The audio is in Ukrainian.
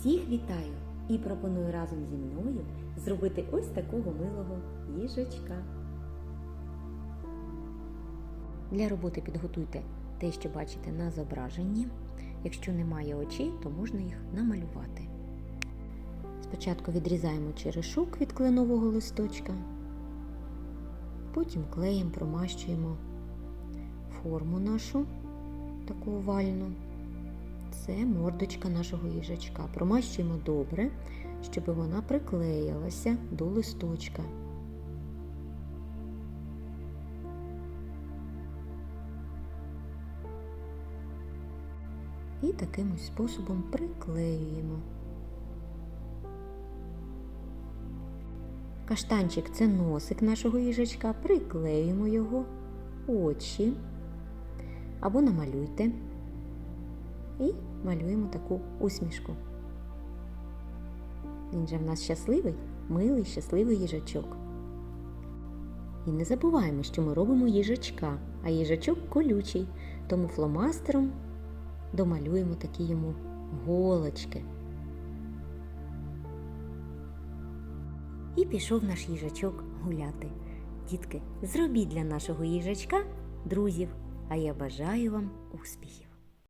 Всіх вітаю і пропоную разом зі мною зробити ось такого милого їжачка. Для роботи підготуйте те, що бачите на зображенні. Якщо немає очей, то можна їх намалювати. Спочатку відрізаємо черешок від кленового листочка, потім клеєм промащуємо форму нашу таку овальну. Це мордочка нашого їжачка. Промащуємо добре, щоб вона приклеїлася до листочка. І таким способом приклеюємо. Каштанчик це носик нашого їжачка, приклеюємо його, очі або намалюйте і малюємо таку усмішку. Він же в нас щасливий, милий, щасливий їжачок. І не забуваємо, що ми робимо їжачка, а їжачок колючий, тому фломастером домалюємо такі йому голочки. І пішов наш їжачок гуляти. Дітки, зробіть для нашого їжачка друзів, а я бажаю вам успіхів!